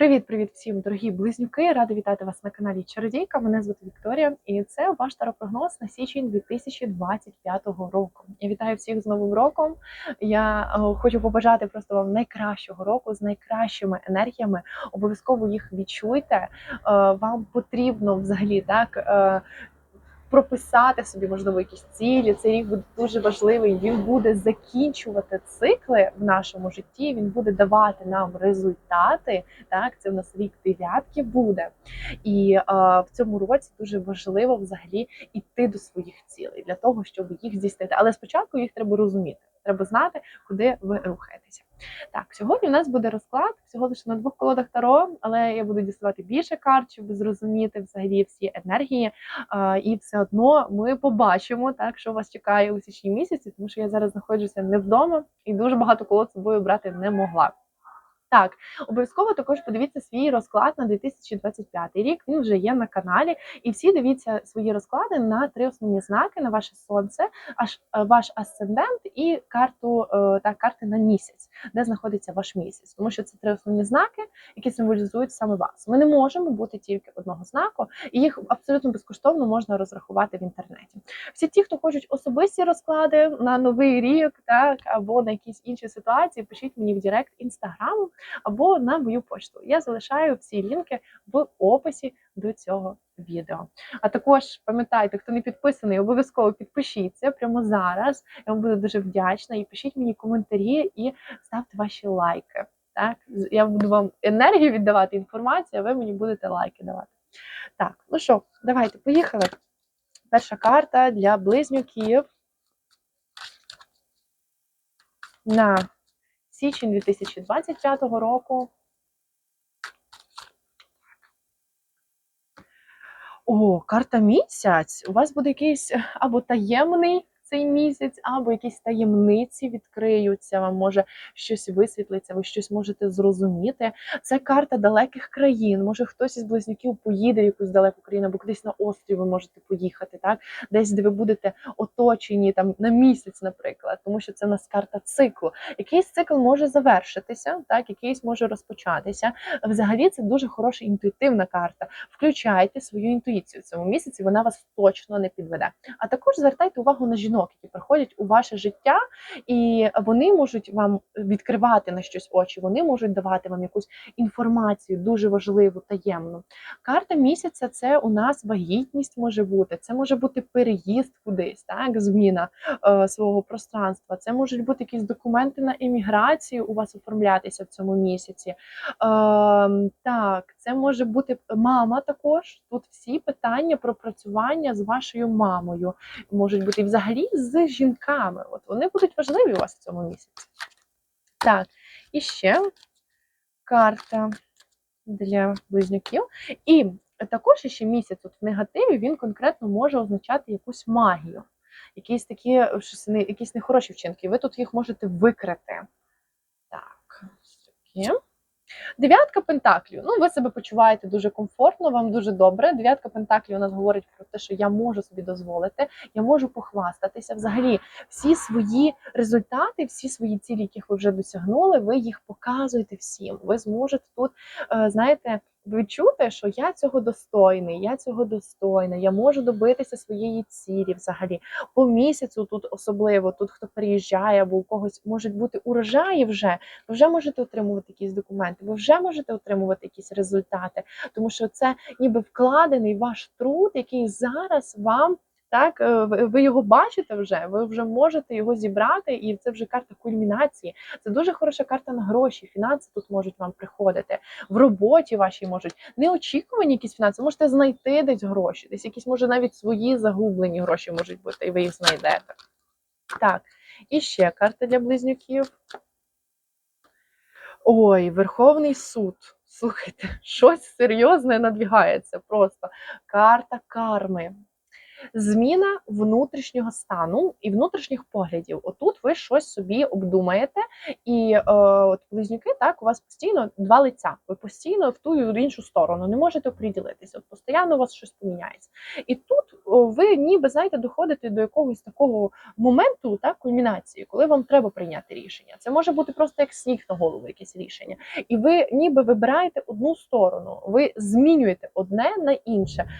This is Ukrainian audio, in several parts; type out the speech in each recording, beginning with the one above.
Привіт-привіт всім, дорогі близнюки! Рада вітати вас на каналі Чародійка. Мене звати Вікторія, і це ваш таропрогноз на січень 2025 року. Я вітаю всіх з Новим роком. Я е, хочу побажати просто вам найкращого року з найкращими енергіями. Обов'язково їх відчуйте. Е, Вам потрібно взагалі так. Прописати собі, можливо, якісь цілі. Цей рік буде дуже важливий. Він буде закінчувати цикли в нашому житті. Він буде давати нам результати. Так, це в нас рік дев'ятки буде. І е, в цьому році дуже важливо взагалі йти до своїх цілей для того, щоб їх здійснити. Але спочатку їх треба розуміти. Треба знати, куди ви рухаєтеся. Так, сьогодні у нас буде розклад всього лише на двох колодах таро, але я буду діставати більше карт, щоб зрозуміти взагалі всі енергії. І все одно ми побачимо, так що вас чекає у січні місяці, тому що я зараз знаходжуся не вдома і дуже багато колод з собою брати не могла. Так, обов'язково також подивіться свій розклад на 2025 рік. Він вже є на каналі. І всі дивіться свої розклади на три основні знаки: на ваше сонце, аж е, ваш асцендент і карту е, так, карти на місяць, де знаходиться ваш місяць. Тому що це три основні знаки, які символізують саме вас. Ми не можемо бути тільки одного знаку, і їх абсолютно безкоштовно можна розрахувати в інтернеті. Всі ті, хто хочуть особисті розклади на новий рік, так або на якісь інші ситуації, пишіть мені в Директ інстаграму або на мою почту. Я залишаю всі лінки в описі до цього відео. А також пам'ятайте, хто не підписаний, обов'язково підпишіться прямо зараз. Я вам буду дуже вдячна. І пишіть мені коментарі і ставте ваші лайки. Так, я буду вам енергію віддавати інформацію, а ви мені будете лайки давати. Так, ну що, давайте поїхали. Перша карта для близнюків на січень 2025 року. О, карта місяць. У вас буде якийсь або таємний цей місяць, або якісь таємниці відкриються, вам може щось висвітлиться, ви щось можете зрозуміти. Це карта далеких країн. Може хтось із близнюків поїде в якусь далеку країну, або кудись на острів ви можете поїхати, так? Десь, де ви будете оточені там на місяць, наприклад, тому що це в нас карта циклу. Якийсь цикл може завершитися, так, якийсь може розпочатися. Взагалі, це дуже хороша інтуїтивна карта. Включайте свою інтуїцію в цьому місяці, вона вас точно не підведе. А також звертайте увагу на жінок, які приходять у ваше життя, і вони можуть вам відкривати на щось очі, вони можуть давати вам якусь інформацію дуже важливу, таємну. Карта місяця це у нас вагітність може бути, це може бути переїзд кудись, так, зміна е, свого пространства. Це можуть бути якісь документи на еміграцію у вас оформлятися в цьому місяці. Е, так, це може бути мама також. Тут всі питання про працювання з вашою мамою можуть бути і взагалі з жінками. От вони будуть важливі у вас в цьому місяці. Так, і ще карта для близнюків. І також ще місяць тут в негативі він конкретно може означати якусь магію, якісь такі якісь нехороші вчинки. Ви тут їх можете викрити. Так, такі. Дев'ятка пентаклів. Ну, ви себе почуваєте дуже комфортно, вам дуже добре. Дев'ятка пентаклів у нас говорить про те, що я можу собі дозволити, я можу похвастатися. Взагалі, всі свої результати, всі свої цілі, яких ви вже досягнули, ви їх показуєте всім. Ви зможете тут, е, знаєте, відчути, що я цього достойний, я цього достойна, я можу добитися своєї цілі взагалі. По місяцю тут особливо, тут хто переїжджає, або у когось можуть бути урожаї вже, ви вже можете отримувати якісь документи, ви вже можете отримувати якісь результати, тому що це ніби вкладений ваш труд, який зараз вам. Так, е, ви його бачите вже, ви вже можете його зібрати, і це вже карта кульмінації. Це дуже хороша карта на гроші. Фінанси тут можуть вам приходити в роботі. Вашій можуть неочікувані якісь фінанси. Можете знайти десь гроші, десь якісь може навіть свої загублені гроші можуть бути, і ви їх знайдете. Так, і ще карта для близнюків. Ой, Верховний суд. Слухайте, щось серйозне надвігається просто. Карта карми. Зміна внутрішнього стану і внутрішніх поглядів. Отут ви щось собі обдумаєте, і е, от близнюки, так у вас постійно два лиця. Ви постійно в ту і в іншу сторону не можете оприділитися. От постійно у вас щось поміняється. І тут ви ніби знаєте, доходите до якогось такого моменту, так, кульмінації, коли вам треба прийняти рішення. Це може бути просто як сніг на голову, якесь рішення. І ви ніби вибираєте одну сторону, ви змінюєте одне на інше.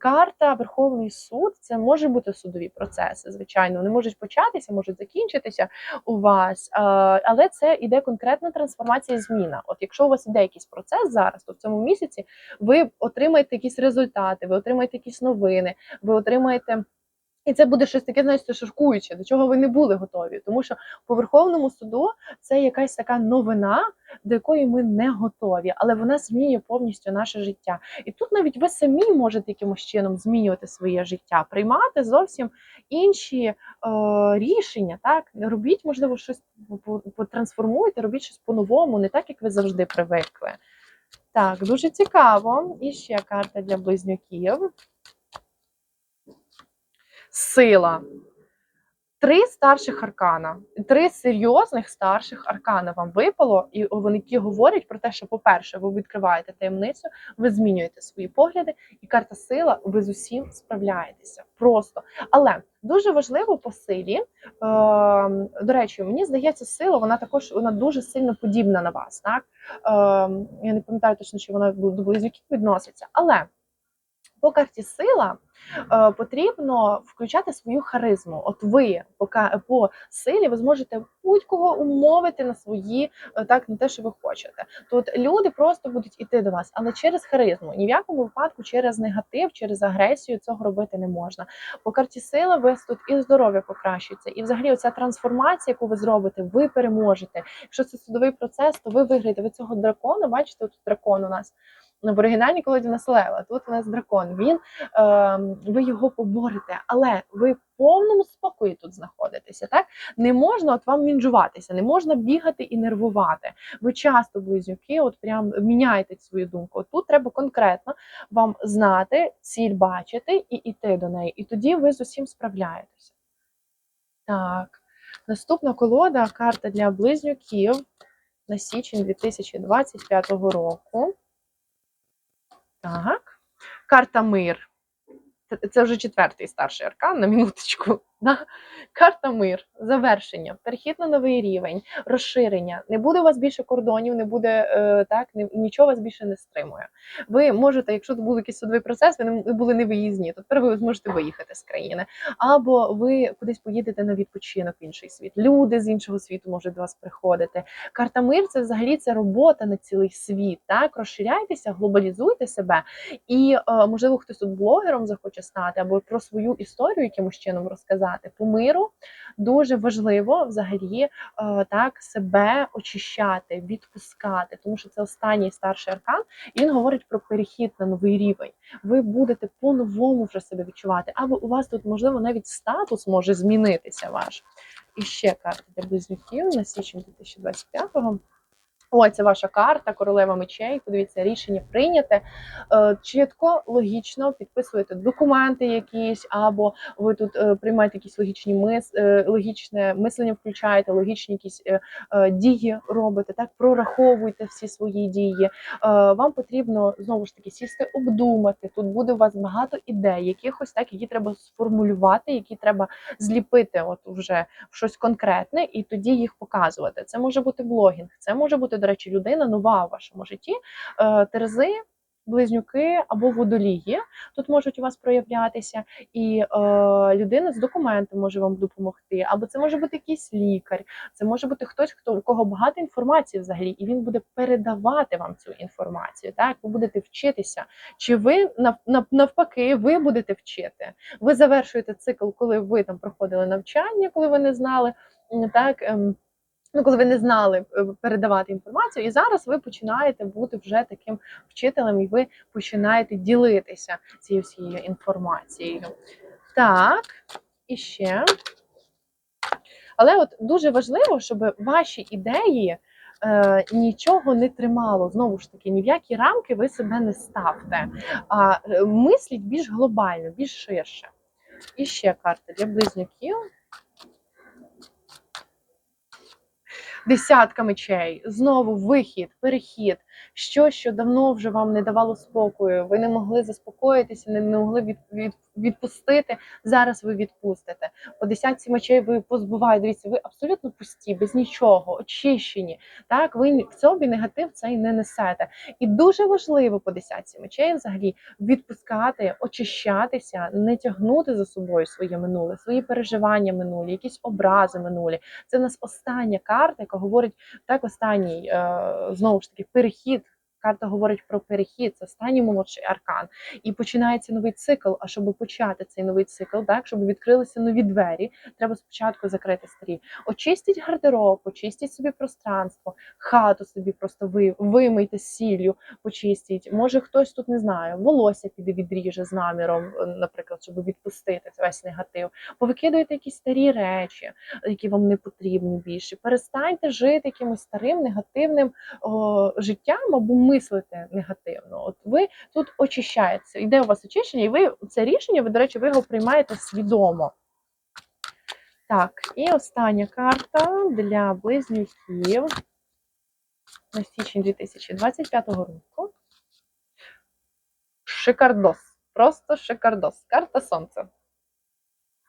Карта Верховний суд це може бути судові процеси. Звичайно, вони можуть початися, можуть закінчитися у вас, е, але це іде конкретна трансформація, зміна. От якщо у вас іде якийсь процес зараз, то в цьому місяці ви отримаєте якісь результати, ви отримаєте якісь новини, ви отримаєте. І це буде щось таке, знаєте, шокуюче, до чого ви не були готові. Тому що по Верховному суду це якась така новина, до якої ми не готові, але вона змінює повністю наше життя. І тут навіть ви самі можете якимось чином змінювати своє життя, приймати зовсім інші е, рішення. Так робіть, можливо, щось потрансформуйте, робіть щось по-новому, не так, як ви завжди привикли. Так, дуже цікаво. І ще карта для близнюків. Сила. Три старших аркана, три серйозних старших аркана вам випало, і вони говорять про те, що, по-перше, ви відкриваєте таємницю, ви змінюєте свої погляди, і карта сила, ви з усім справляєтеся. Просто. Але дуже важливо по силі. Е, до речі, мені здається, сила вона також вона дуже сильно подібна на вас. Так? Е, я не пам'ятаю точно, чи вона до близнюків відноситься, але по карті сила потрібно включати свою харизму. От ви по, по силі ви зможете будь-кого умовити на свої е, так на те, що ви хочете. Тут люди просто будуть іти до вас, але через харизму. Ні в якому випадку через негатив, через агресію цього робити не можна. По карті сила ви тут і здоров'я покращується, і взагалі оця трансформація, яку ви зробите, ви переможете. Якщо це судовий процес, то ви виграєте. Ви цього дракона, бачите, тут дракон у нас. Ну, в оригінальній колоді у нас лева, тут у нас дракон. Він е, ви його поборете, але ви в повному спокої тут знаходитеся. Так не можна от вам мінжуватися, не можна бігати і нервувати. Ви часто близнюки, от прям міняєте свою думку. От тут треба конкретно вам знати, ціль бачити і йти до неї. І тоді ви з усім справляєтеся. Так, наступна колода карта для близнюків на січень 2025 року. Так. Карта мир. Це- вже четвертий старший аркан на минуточку. Да? Карта мир, завершення, перехід на новий рівень, розширення. Не буде у вас більше кордонів, не буде е, так, ні- нічого вас більше не стримує. Ви можете, якщо це був якийсь судовий процес, ви не були не виїзні, то тепер ви зможете виїхати з країни. Або ви кудись поїдете на відпочинок в інший світ. Люди з іншого світу можуть до вас приходити. Карта мир це взагалі це робота на цілий світ. Так, розширяйтеся, глобалізуйте себе, і е, можливо хтось тут блогером захоче стати, або про свою історію якимось чином розказати. По миру дуже важливо взагалі е, так себе очищати, відпускати, тому що це останній старший аркан. І він говорить про перехід на новий рівень. Ви будете по-новому вже себе відчувати, або у вас тут можливо навіть статус може змінитися ваш. І ще карта для близнюків на січень 2025-го. О, це ваша карта, королева мечей. Подивіться, рішення прийняте. Е, Чітко, логічно підписуєте документи якісь, або ви тут е, приймаєте якісь логічні мис, е, логічне мислення, включаєте, логічні якісь дії робите. Так, прораховуйте всі свої дії. Вам потрібно знову ж таки сісти, обдумати. Тут буде у вас багато ідей, якихось так, які треба сформулювати, які треба зліпити, от вже в щось конкретне, і тоді їх показувати. Це може бути блогінг, це може бути, до речі, людина нова в вашому житті. Е, Терези, близнюки або водолії тут можуть у вас проявлятися, і е, людина з документом може вам допомогти, або це може бути якийсь лікар, це може бути хтось, хто у кого багато інформації взагалі, і він буде передавати вам цю інформацію. Так, ви будете вчитися. Чи ви нав, нав- навпаки, ви будете вчити? Ви завершуєте цикл, коли ви там проходили навчання, коли ви не знали так. ем, Ну, коли ви не знали е, передавати інформацію, і зараз ви починаєте бути вже таким вчителем, і ви починаєте ділитися цією всією інформацією. Так, і ще. Але от дуже важливо, щоб ваші ідеї е, нічого не тримало. Знову ж таки, ні в які рамки ви себе не ставте, а е, мисліть більш глобально, більш ширше. І ще карта для близнюків. Десятка мечей, знову вихід, перехід, що, що давно вже вам не давало спокою. Ви не могли заспокоїтися, не, могли від, від, відпустити. Зараз ви відпустите. По десятці мечей ви позбуваєте. Дивіться, ви абсолютно пусті, без нічого, очищені. Так, ви в собі негатив цей не несете. І дуже важливо по десятці мечей взагалі відпускати, очищатися, не тягнути за собою своє минуле, свої переживання минулі, якісь образи минулі. Це в нас остання карта, яка говорить так, останній е, знову ж таки перехід. Карта говорить про перехід, це останній молодший аркан, і починається новий цикл. А щоб почати цей новий цикл, так щоб відкрилися нові двері, треба спочатку закрити старі. Очистіть гардероб, очистіть собі пространство, хату собі просто ви вимийте сіллю, почистіть. Може хтось тут не знаю, волосся піде відріже з наміром, наприклад, щоб відпустити весь негатив. Повикидуйте якісь старі речі, які вам не потрібні більше. Перестаньте жити якимось старим негативним о, життям або мислити негативно. От ви тут очищаєтеся. Йде у вас очищення, і ви це рішення, ви, до речі, ви його приймаєте свідомо. Так, і остання карта для близнюків на січень 2025 року. Шикардос. Просто шикардос. Карта сонця.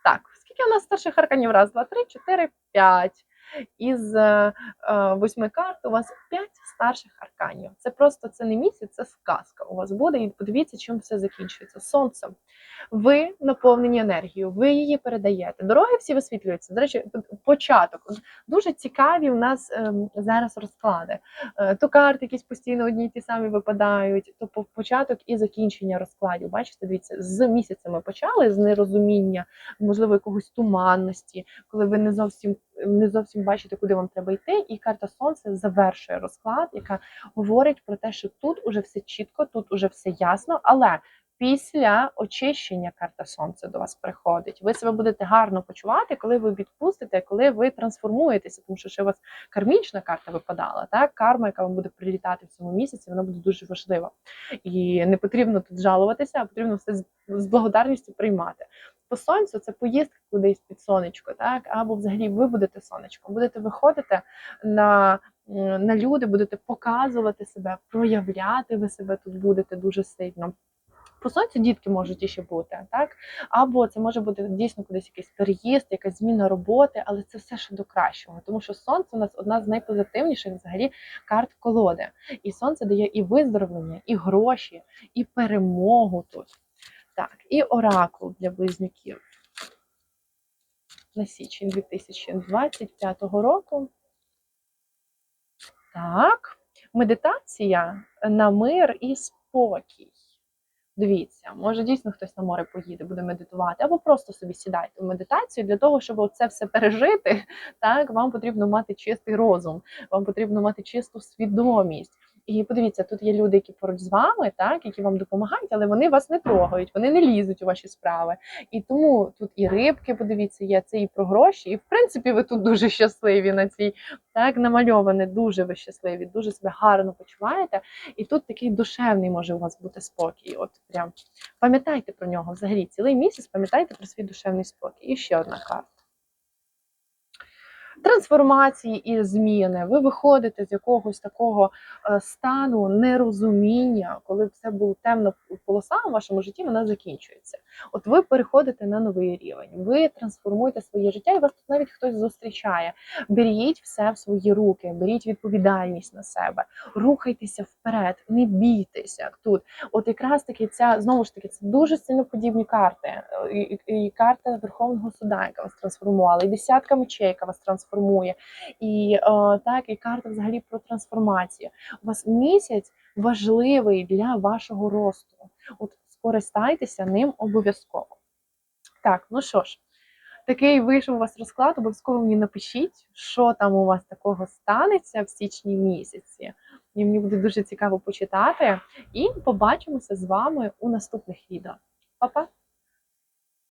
Так, скільки у нас старших арканів? Раз, два, три, чотири, п'ять. Із е, е, восьми карт у вас п'ять старших арканів. Це просто це не місяць, це сказка. У вас буде. І подивіться, чим все закінчується. Сонцем. Ви наповнені енергією, ви її передаєте. Дороги всі висвітлюються. До речі, початок. Дуже цікаві в нас ем, зараз розклади. Е, то карти якісь постійно одні й ті самі випадають, то початок і закінчення розкладів. Бачите, дивіться, з місяця ми почали з нерозуміння, можливо, якогось туманності, коли ви не зовсім не зовсім бачите, куди вам треба йти. І карта сонця завершує розклад, яка говорить про те, що тут уже все чітко, тут уже все ясно, але. Після очищення карта сонця до вас приходить. Ви себе будете гарно почувати, коли ви відпустите, коли ви трансформуєтеся, тому що ще у вас кармічна карта випадала. Так, карма, яка вам буде прилітати в цьому місяці, вона буде дуже важлива. І не потрібно тут жалуватися, а потрібно все з благодарністю приймати. По сонцю це поїздка кудись під сонечко, так або взагалі ви будете сонечком, будете виходити на, на люди, будете показувати себе, проявляти ви себе тут будете дуже сильно. По сонцю дітки можуть іще бути, так? Або це може бути дійсно кудись якийсь переїзд, якась зміна роботи, але це все ще до кращого, тому що сонце у нас одна з найпозитивніших взагалі карт колоди. І сонце дає і виздоровлення, і гроші, і перемогу тут. Так, і оракул для близнюків на січень 2025 року. Так, медитація на мир і спокій. Дивіться, може дійсно хтось на море поїде, буде медитувати, або просто собі сідайте в медитацію для того, щоб це все пережити. Так, вам потрібно мати чистий розум, вам потрібно мати чисту свідомість. І подивіться, тут є люди, які поруч з вами, так, які вам допомагають, але вони вас не трогають, вони не лізуть у ваші справи. І тому тут і рибки, подивіться, є це і про гроші. І в принципі, ви тут дуже щасливі на цій так намальоване, дуже ви щасливі, дуже себе гарно почуваєте. І тут такий душевний може у вас бути спокій. От прям пам'ятайте про нього взагалі цілий місяць, пам'ятайте про свій душевний спокій. І ще одна карта. Трансформації і зміни. Ви виходите з якогось такого е, стану нерозуміння, коли все було темно полоса в вашому житті, вона закінчується. От ви переходите на новий рівень, ви трансформуєте своє життя, і вас тут навіть хтось зустрічає. Беріть все в свої руки, беріть відповідальність на себе, рухайтеся вперед, не бійтеся тут. От якраз таки ця знову ж таки це дуже сильно подібні карти. Е, І, і, і карта Верховного суда, яка вас трансформувала, і десятка мечей, яка вас трансформує, і е, так, і карта взагалі про трансформацію. У вас місяць важливий для вашого росту. От скористайтеся ним обов'язково. Так, ну що ж. Такий вийшов у вас розклад. Обов'язково мені напишіть, що там у вас такого станеться в січні місяці. І мені буде дуже цікаво почитати. І побачимося з вами у наступних відео. Па-па!